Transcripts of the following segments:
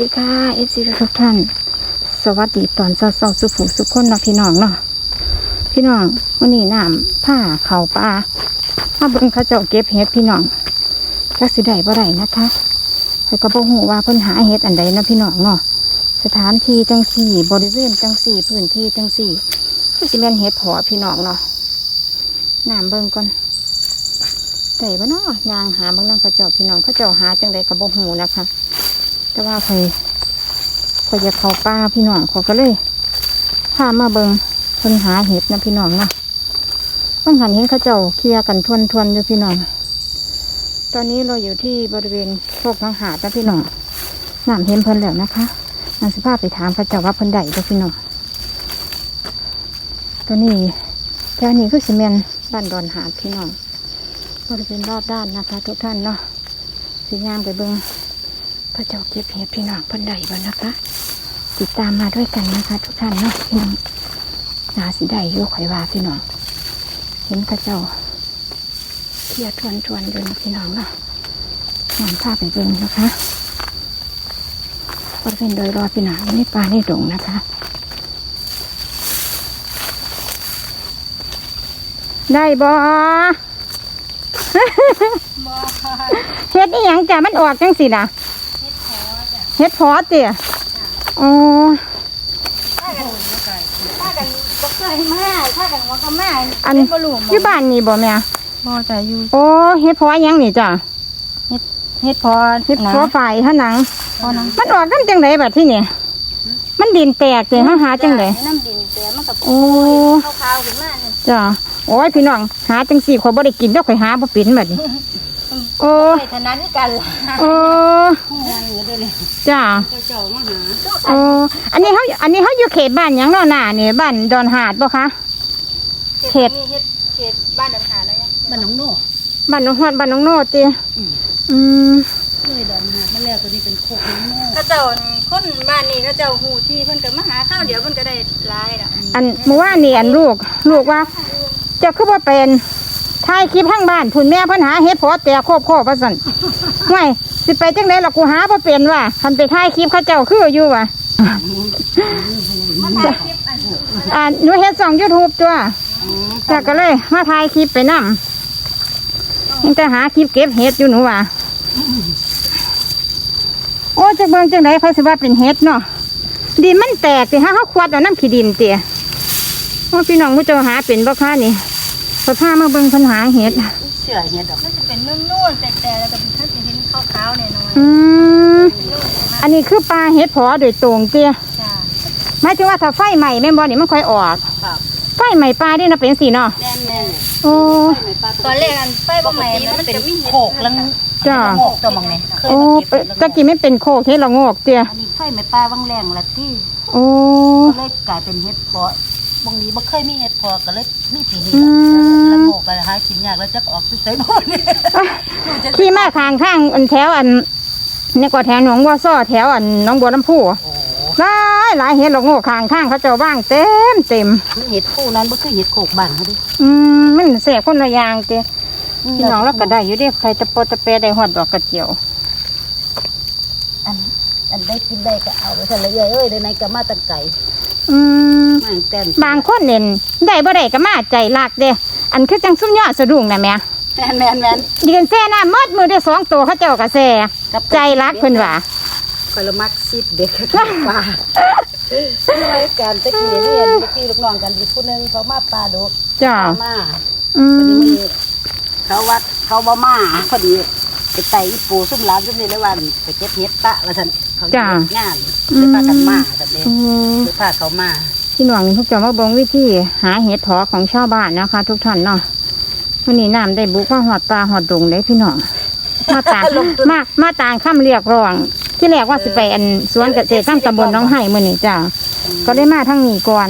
ดีค่ะเอฟซีทุกท่าน สวัสดีตอนเช้าๆสุผูสุขคนเนาะพี่น้องเนาะพี่น้องวันนี้น้ำผ้าเข่าปลามาเบิ่งเขาเจ้าเก็บเห็ดพี่น้องจักสิได้บ่ได้นะคะแต่ก็บ่ฮู้ว่าเพิ่นหาเห็ดอันใดนะพี่น้องเนาะสถานที่จังสี่บริเวณจังสี่พื้นที่จังสี่ก็สิแม่นเห็ดเพอพี่น้องเนาะน้ำเบิ่งก่อนได้บ่เนาะยางหาบางนั่งเขาเจ้าพี่น้องเขาเจ้าหาจังใดก็บ่ฮู้นะคะ แต่ว่าคอยคอยจะเข้าป่าพี่น้องเขาก็เลยพามาเบิงเพิ่นหาเห็ดนะพี่น้องเนาะบางหันเห็นเขาเจ้าเคลียร์กันทวนทวนอยู่พี่น้อง ตอนนี้เราอยู่ที่บริเวณโคกทางหาดนะพี่น้องน้ำเห็นเพิ่นแล้วนะคะนางสภาพไปถามเขาเจ้าว่าเพิ่นได้บ่พี่น้องตัวนี้แถวนี้คือสิเมนบ้านดอนหาดพี่น้องบริเวณรอบด้านนะคะ ทุกท่านเนาะสีงามไปเบิง ระเจ้าเก็บเห็ดพี่น้องเพันใดบ้างนะคะ ติดตามมาด้วยกันนะคะ ทุกท่านเนาะพี่น้องนาสิได้อยุข่อยว่าพี่น้อง เห็นพระเจ้าเที่ยวทวนทวนๆอยู่นะพี่น้องเนาะนำภาพไปเบิ่งนะคะบริเวณโดยรอบพี่น้องในป่าในดงนะคะได้บ่เฮ็ดนี่ยังจ้ะมันออกจังสินะ เฮ็ดพอเตี๋ยอ๋อถ้ากันบ่เคยมาถ้ากันว่าก็มาอันเป็นบ่รู้อยู่บ้านนี่บ่แม่บ่จะอยู่โอ้เฮ็ดพอยังนี่จ้ะเฮ็ดพอเฮ็ดพอฝ่ายท่าหนังพอนังมันออกกันจังไดบัดที่นี่มันดินแตกสิหาหาจังไดน้ำดินแต่มันก็โอ้ขาวๆขึ้นมานี่จ้ะโอ้ยพี่น้องหาจังสี่ข่อยบ่ได้กินดอกข่อยหาบ่เป็นบัดนี้ โอ้ไปถนัดคือกันล่ะโอ้งานอยู่เด้อนี่จ้ะเจ้ามาหาโอ้อันนี้เฮาอันนี้เฮาอยู่เขตบ้านหยังเนาะหน้านี่บ้านดอนหาดบ่คะ เขต นี่เฮ็ดเขตบ้านดอนหาแล้วยังบ้านหนองโน่บ้านหนองฮอดบ้านหนองโนดติอืมเลยดอนหามาแล้วตัวนี้เป็นโคกน้องโน่เขาเจ้าคนบ้านนี้เขาเจ้าฮู้ที่เพิ่นก็มาหาข้าวเดี๋ยวเพิ่นก็ได้หลายล่ะอันเมื่อวานนี่อันลูก ลูกว่า เจะคือว่าเป็น ถ่ายคลิปข้างบ้านพุ่นแม่เพันหาเฮ็ดพอแต่โคบโคบว่าสั่นไม่สิไปจังไดล่ะกูหาบ่เป็นว่ะคันไปถ่ายคลิปเขาเจ้าคืออยู่ว่ะมาถ่ายคลิปอันอ่าหนูเฮ็ดสอง YouTube ตัวแต่ก็เลย มาถ่ายคลิปไปนำยังแต่หาคลิปเก็บเฮ็ดอยู่หนูว่ะโอ้จักเบิ่งจังไดไผสิว่าเป็นเฮ็ดเนาะดินมันแตกสิฮะเฮาควดเอาน้ำขี้ดินเตี่ยโอ้พี่น้องผู้เจ้าหาเป็นบ่คะนี่ พอพามาเบิ่งเพิ่นหาเฮ็ด เชื่อเฮ็ดดอกมันจะเป็นนุ่นๆแต่ๆแล้วก็ถ้าสิเห็นขาวๆแน่นอนอืม อันนี้คือปลาเฮ็ดพอโดยตรงเตี้ยจ้าหมายถึงว่าถ้าไฟใหม่แม่นบ่นี่มันค่อยออก ครับไฟใหม่ปลานี่นะเป็นสีเนาะแน่แน่โอ้ตอนแรกอันไฟบ่ใหม่มันเป็นโขกแล้วจ้า โขกตัวมองไงเคยโอ้มาเก็บตะกี้ไม่เป็นโคกเฮ็ดละโงกเตี้ยอันนี้ไฟไม่ปลาบางแรงละที่โอ้ ก็เลยกลายเป็นเห็ดเพาะ บางนี้บ่เคยมีเห็ดเพาะก็เลยมีปีนี้อืมละโงกก็หากินยากแล้วจะออกไปใส่บ่นี่ขี่มาทางข้างอันแถวอันนี่ก็แถวหนองบัวซ้อแถวอันหน้องบัวลำพูโอ้หลายหลายเฮ็ดละโงกข้างข้างเขาเจ้าว่างเต็มเต็มมีเห็ดคู่นั้นบ่คือเห็ดโขกบ้านเขาดิอืมมันแสบคนละอย่างเตี้ยพี่น้องเราก็ได้อยู่เด้ใครตะโปตะเปได้ฮอดดอกกระเจียว อันอันได้กินได้ก็เอาไปซะเลยเอ้ยเดี๋ยวไหนก็มาแตั้งไก่ อืมมาตั้งแต่บางคนเน่นได้บ่ได้ก็มาใจรักเด้อันคือจังซุ่มยอดสะดุ้งน่ะแหม่แม่นแม่นแม่นยืนแซ่น้ำมดมือได้สองตัวเขาเจ้าก็แซ่กับใจรักเพิ่นว่าคอยละมักซิบเด็กกับปลาไว้การตะกี้เรียนตะกี้ลูกน้องกันอีกผู้หนึงเขามาปลาดุจ้ามาอืพอดีมมีเขาวัดเขาบ่มาพอดี ไปไต่อีปูซุ่มร้านซุ่มนี่เลยวันไปเก็บเห็ดปะว่าซั่นเขาเฮ็ดงานเลยพากันมาซั่นเด้อืมเลยพาเขามาพี่น้องทุกเจ้ามาเบิ่งวิธีหาเห็ดเพอของชาวบ้านนะคะ ทุกท่านเนาะวันนี้น้ำได้บุกมาหอดปลาหอดดงเลยพี่น้องมาต่าง มามาต่างคำเรียกร้อง ที่แรกว่าสิไปอันสวนเกษตรข้างตำบลหน้องไห้มื้อนี้จ้า ก็ได้มาทั้งนี้ก่อน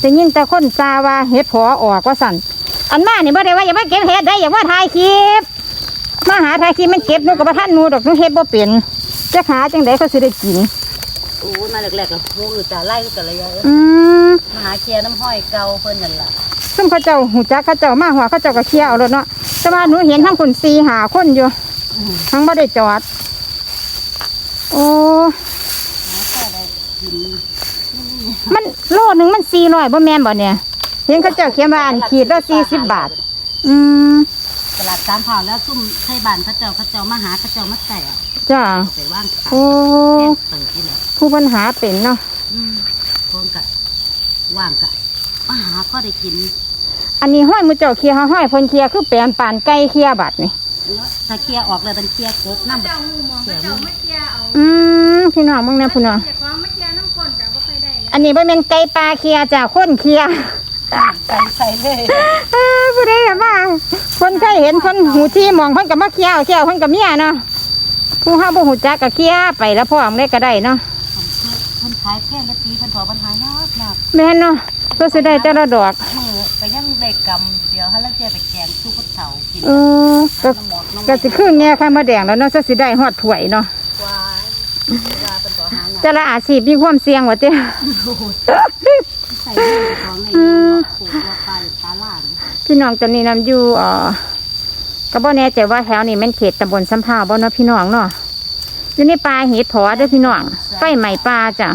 แต่ยินแต่คนซาว่าเห็ดพอออกว่าสั่นอันมานี่บ่ได้ว่าอย่ามาเก็บเห็ดได้อย่าว่าถ่ายคลิป มาหาถ่ายคลิปมันเก็บหนูกับท่านหนูดอกหนูเฮ็ดบ่เป็นจะหาจังไดเขาสิได้กินโอ้มาแรกๆก็โหอือตาไล่กันเลยเอ้ยอืมมาหาเคลียร์น้ำห้อยเก่าเพิ่นนั่นล่ะซึ่งเขาเจ้าหูจักเขาเจ้ามาหัวเขาเจ้าก็เคลียร์เอาแล้วเนาะแต่ว่าหนูเห็นทั้งคน4 5คนอยู่ทั้งบ่ได้จอด โอ้แล้วก็ได้กินมันโลหนึงมันสี่ร้อยบ่แม่นบ่เนี่ย เห็นเขาเจ้าเขียนว่าอันขีดละสี่สิบบาท อืม ตลาดสามเผ่าแล้วซุ่มไทยบ้านเขาเจ้าเขาเจ้ามาหาเขาเจ้ามาแจกจ้าไปว่างขายโอ้แค่เติบนี่แหละผู้ปัญหาเป็นเนาะอืมพวงกะว่างกะมาหาก็ได้กิน อันนี้ห้อยมือเจ้าเคลียร์ห้อยเพิ่นเคลียร์คือแปลนปานไก่เคลียร์บัดนี่ถ้าเคลียร์ออกเลยต้องเคลียร์กบน้ำเจ้าหูหมองก็เจ้ามาเคลียร์เอาอืมพี่น้องมึงนะพี่น้องเจ้าของมาเคลียร์น้ำก้นกับบ่เคยได้แล้วอันนี้บ่แม่นไก่ปลาเคลียร์จ้าคนเคลียร์ ใส่ใส่เลยเออผู้ใดแบบว่าคนเคยเห็นคนหูที่มองเพิ่นก็มาเคลียร์เอาเคลียร์เพิ่นก็เมียเนาะผู้เฮาบ่ฮู้จักก็เคลียร์ไปแล้วพ่อมได้ก็ได้เนาะคนขายแพงกะตีคนถอปัญหายากยากแม่นเนาะก็สิได้แต่ละดอกมือก็ยังได้กำเดียวให้แล้วเจไปแกงสู้พุทเถากินเออก็น้ำหมอกน้ำก็สิคือแง่ข้ามาแดงแล้วเนาะซะสิได้ฮอดถ้วยเนาะกวายกวายเป็นตัวหางแต่ละอาชีพมีความเสี่ยงว่าติ ใส่เรื่องของในปลูกตัวปลาตาล่าพี่น้องตอนนี้นำอยู่เอ่อก็บ่แน่ใจว่าแถวนี้แม่นเขตตำบลสำภาวบ่เนาะพี่น้องเนาะอยู่ในป่าเห็ดถอเด้อพี่น้องไฟใหม่ป่าจ้ะ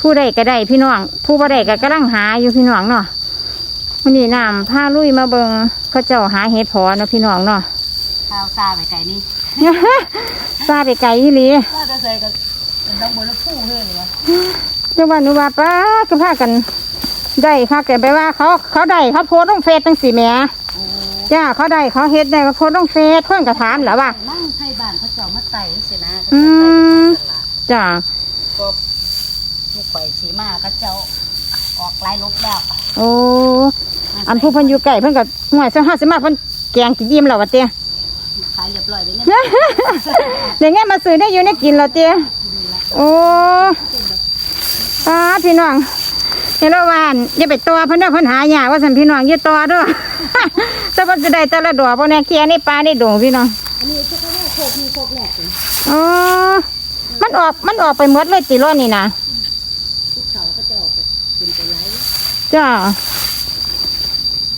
ผู้ใดก็ได้พี่น้อง ผู้บ่ได้ก็กำลังหาอยู่พี่น้องเนาะวันนี้น้ำพาลุยมาเบิงเขาเจ้าหาเห็ดถอเนาะพี่น้องเนาะข้าวซาไปไก่นี่ซาไปไกลอีหลีข้าวจะใส่กับเป็นต้องบนลูกผู้เฮ้ยเลยวะ จังว่าหนูว่าป้าก็พากัน ได้ค่ะแกไปว่าเขาเขาได้เขาโพสต์ลงเฟซตั้งสี่แหม่โอ้จ้าเขาได้เขาเฮ็ดได้เขาโพสต์ลงเฟซเพื่อนก็ถามแหล้วว่านั่งไทยบ้านเขาเจ้ามาไต่สินะอืมตลาดจ้าก็ลูกไข่สีมาเขาเจ้าออกลายลบแล้ว โอ้อันผู้เพิ่นอยู่ไก่เพิ่นก็ห่วยซะห้าสิมาเพิ่นแกงกินยิ้มแล้วว่าเตี้ยขายเรียบร้อยเลยเนี่ยเดี๋ยวงี้มาซื้อได้อยู่ในกินแล้วเตี้ยโอ้ ป้าพี่น้องเฮโลวานอย่าไปตัวเพิ่นเด้อเพิ่นหายากว่าซั่นพี่น้องอย่าตัวเด้อแต่เพิ่นจะได้แต่ละดอกบ่แน่เคลียร์ในป่าในดงพี่น้องอันนี้เขาเรียกโคกมีโคกแหลกเลยอ๋อมันออกมันออกไปหมดเลยติโลนี่นะภูเขาเขาเจ้าไปกินไปไล่จ้า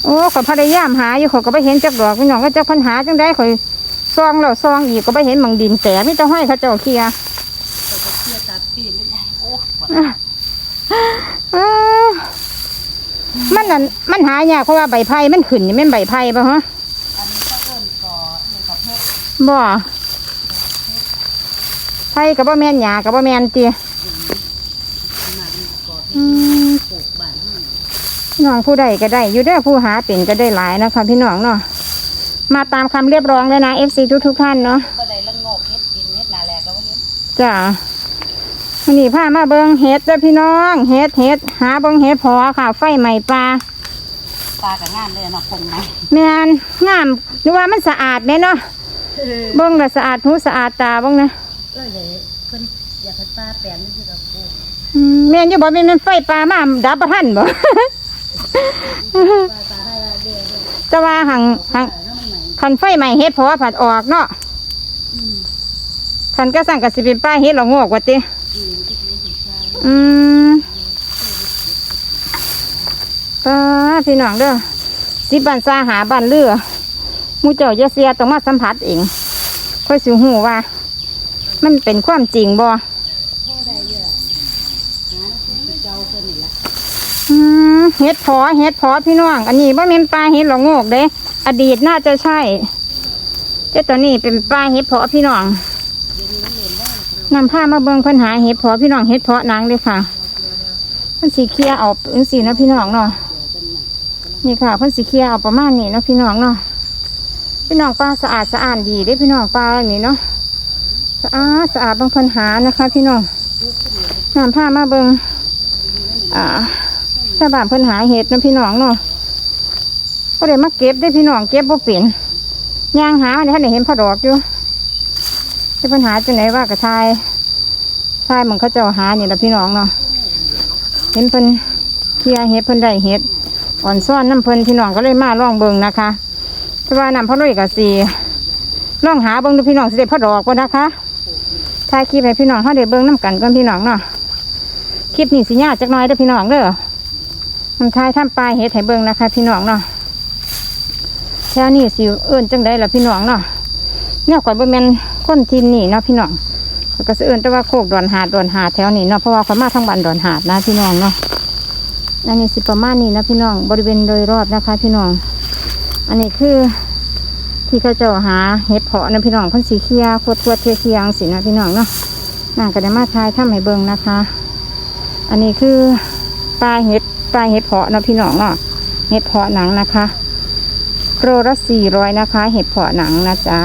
โอ้ขอยพยายามหาอยู่ขอยก็ไปเห็นจักดอกพี่น้องก็จักพันหาจังได้ข่อยซองแล้วซองอีกก็ไปเห็นหมังดินแต่ไม่ต้องห้อยเขาเจ้าเคลียร์เขาจะเชี่ยตาปีนไม่ได้โอ้อ้าว มันนั่นมันหายากเพราะว่าใบไผ่มันขึ้นนี่แม่นใบไผ่ป่ะฮะอันนี้ก็เริ่มก่อเรื่องกับเพชรบ่ไผ่กับบ่แม่นหยากับบ่แม่นเตียขนาดนี้ก่อเพชอืรมปลูกบ้านให้น้องผู้ใดก็ได้ อยู่เด้อผู้หาเป็นก็ได้หลายนะคะพี่น้องเนาะมาตามคำเรียบร้องเลยนะ FC ทุกทุกๆท่านเนาะก็ได้ละงอกเฮ็ดดินเฮ็ดนาแลก็ว่าเฮ็ดจ้า วันนี้พามาเบิงเห็ดเด้อพี่น้องเห็ดเห็ดหาเบิงเห็ดพอค่ะ ไฟใหม่ปลาปลากับงานเลยเนาะคงไหมแม่นงามหรือว่ามันสะอาดไหมเนาะเบิ้งละสะอาดหูสะอาดตาเบิ้งนะเอออย่าเพิ่นอยากให้ปลาแปลนนี่คือกับปลูกอืมแม่นจะบอกเป็นมันไฟปลามาดับประทันบ่ปลาปลาได้ละเด้อเด้อแต่ว่าหังหังเออน้ำมันใหม่คันไฟใหม่เห็ดพอผัดออกเนาะอืมคันก็สั่งกับสิเป็นป้าเห็ดหลงอกว่าติ อืมที่นี่ถึงปลา อืมป้าพี่น้องเด้อสิบันซาหาบันเรือมูเจ้าจะเสียต้องมาสัมผัสเองค่อยสิหูว่า มันเป็นความจริงบ่เฮ็ดพอเฮ็ดพอพี่น้อง อันนี้บ่แม่นปลาเฮ็ดหลงโงกเด้ อดีตน่าจะใช่แต่ตอนนี้เป็นปลาเฮ็ดพาะพี่น้อง นำผ้ามาเบิ่งเพิ่นหาเฮ็ดเพาะพี่น้องเฮ็ดเพาะนางเลยค่ะเพิ่นสีเคลียร์เอาจังซี่เนะพี่น้องเนาะนี่ค่ะเพิ่นสีเคลียร์เอาประมาณนี้เนาะพี่น้องเนาะพี่น้องปลาสะอาดสะอาดดีเด้พี่น้องปลาอันนี้เนาะสะอาดสะอาดบางเพิ่นหานะคะ พี่น้องนำผ้ามาเบิ่งอ่าชาวบ้านเพิ่นหาเห็ดนะพี่น้องเนาะก็เลยมาเก็บได้พี่น้องเก็บบ่เป็นย่างหาเนี่ยท่านเห็นพอดอกอยู่ ที่เพิ่นหาจังไหนว่ากระชายชายมันเขาเจ้าหาเนี่ยละพี่น้องเนาะเห็นเพิ่นเคลียเห็ดเพิ่นได้เห็ดอ่อนซ่อนน้ำเพิ่นพี่น้องก็เลยมาล่องเบิงนะคะแต่ว่านำพอลุยกับสีล่องหาเบิงดูพี่น้องสิได้พอดอกก่อนนะคะถ่ายคลิปให้พี่น้องเขาได้เบิงน้ำกันก่อนพี่น้องเนาะคลิปนี้สิยากจักน้อยเด้อพี่น้องเด้อทำทายทำปลายเฮ็ดให้เบิงนะคะ พี่น้องเนาะแค่นี้สิเอิ้นจังได้ล่ะพี่น้องเนาะเนี่ยข่อยบ่แม่น คนทินนี่เนาะพี่น้องก็จะเอื่นแต่ว่าโคกดอนหาดดอนหาดแถวนี้เนาะเพราะว่าเขามาทั้งบันดอนหาดนะพี่น้องเนาะอันนี้สิประมาณนี้นะพี่น้องบริเวณโดยรอบนะคะ พี่น้อง อันนี้คือที่เขาเจ้าหาเห็ดเพาะนะพี่น้องพันสีเคียขวดขวดเคียเคียงสินะพี่น้องเนาะนางก็ได้มาทายถ้าให้เบิงนะคะ อันนี้คือปลาเห็ดปลาเห็ดเพาะนะพี่น้องเนาะเห็ดเพาะหนังนะคะโลละสี่ร้อยนะคะ เห็ดเพาะหนังนะจ๊ะ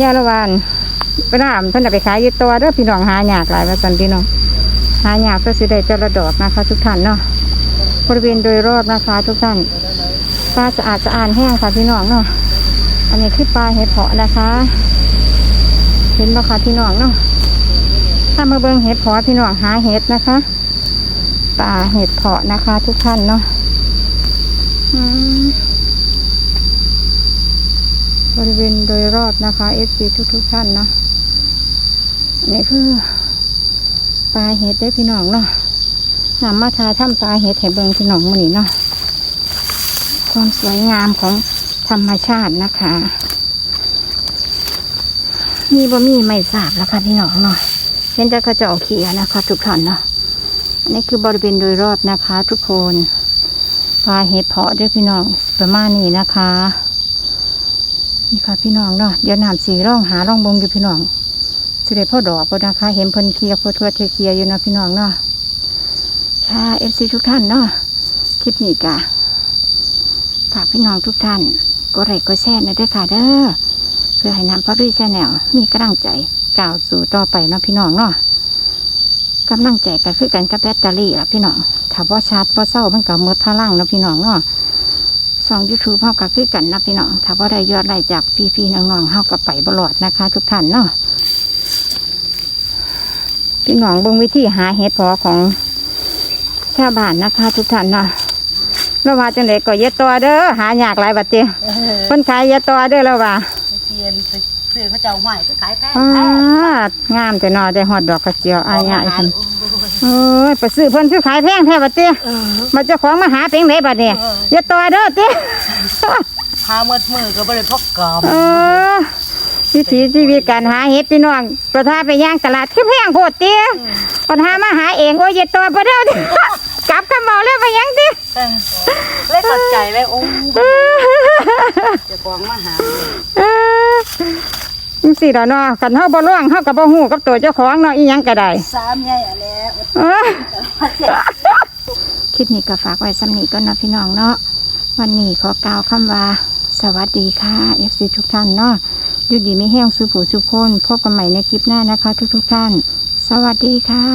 ยาละวันไปน้ำเพิ่นเอาไปขายยี่ตัวเด้อพี่น้องหายากหลายว่าสันพี่น้องหายากก็สิได้เจ้าละดอกนะคะ ทุกท่านเนาะบริเวณโดยรอบนะคะ ทุกท่านปลาสะอาดสะอาดแห้งค่ะพี่น้องเนาะอันนี้คือปลาเห็ดเพาะนะคะ เห็นบ่คะพี่น้องเนาะถ้ามาเบิ่งเห็ดเพาะพี่น้องหาเห็ดนะคะป่าเห็ดเพาะนะคะ ทุกท่านเนาะอืม ริเวณโดยรอบนะคะเอฟซีทุกทุกๆท่านเนาะนนี้คือปลาเห็ดได้พี่น้องเนาะนำมาทาถ้ำปลาเห็ดให้เบิงพี่น้องมันนี่เนาะความสวยงามของธรรมชาตินะคะ มีบ่มีไม่ทราบแล้วค่ะพี่น้องเนาะเห็นแต่เขจออกเขียนะคะ ทุกท่านเนาะอันนี้คือบริเวณโดยรอบนะคะ ทุกคนปลาเห็ดเพาะด้วยพี่น้องประมาณนี้นะคะ นี่ค่ะพี่น้องเนาะเดี๋ยวน้ำสีร่องหาร่องบงอยู่พี่น้องสิได้พ่อดอกบ่นะคะ เห็นเพิ่นเคลียร์เพื่อทั่วเทเคียร์อยู่นะพี่น้องเนาะค่ะเอฟซีทุกท่านเนาะคลิปนี้กะฝากพี่น้องทุกท่านกดไลกดแชร์หนะด้วยค่ะเด้อเพื่อให้นำพระรีชาแนลมีกำลังใจก้าวสู่ต่อไปเนาะพี่น้องเนาะกำลังใจก็คือกันกับแบตเตอรี่ละพี่น้องถ้าว่าชาร์จว่าเศร้ามันก็หมดพลังเนาะพี่น้องเนาะ สองยูทูบเฮาก็คือกันนะพี่น้องถ้าว่าได้ยอดไลค์จากพี่ๆน้องๆเฮาก็ไปบลอดนะคะ ทุกท่านเนาะพี่น้องเบิ่งวิธีหาเห็ดเพอของชาวบ้านนะคะ ทุกท่านเนาะเราว่าจังไดก็เย็ดตัวเด้อหายากหลายบัดเจียเออคนขายเย็ดตัวเด้อแล้วว่าไปเทียนไปซื้อเขาเจ้าใหม่ไปขายแพงอ่าแพงงามแต่นอได้หอดดอกกระเจียวอายง่ายข เพิ่นงเอ้ยไปซื้อเพิ่นคือขายแพงแท้บัดเตี้ยเออมาเจ้าของมาหาเป็งไหนบัดเนี่ยอย่าต่อเด้อเตี้ยหาเมื่อมือก็บ่ได้พกกอมเออวิถีชีวิตการหาเห็ดพี่น้องประทาไปย่างตลาดคือแพงโพดเตี้ยปัญหามาหาเองโอ้ยอย่าต่อไปเด้อเตี้ยกลับคำเมาเลยไปยังเตี้ยเออเลยเข้าใจเลยโอ้เจะกองมาหา เออจังสิล่ะเนาะคันเฮาบ่ล่วงเฮาก็บ่ฮู้กับตัวเจ้าของเนาะอีหยังก็ได้สามใหญ่อะแล้วเออคลิปนี้ก็ฝากไว้สำนีก่อนเนาะพี่น้องเนาะวันนี้ขอกล่าวคำว่า สวัสดีค่ะเอฟซีทุกท่านเนาะอยู่ดีไม่แห้งสุผูสุคนพบกันใหม่ในคลิปหน้านะคะ ทุกๆท่าน สวัสดีค่ะ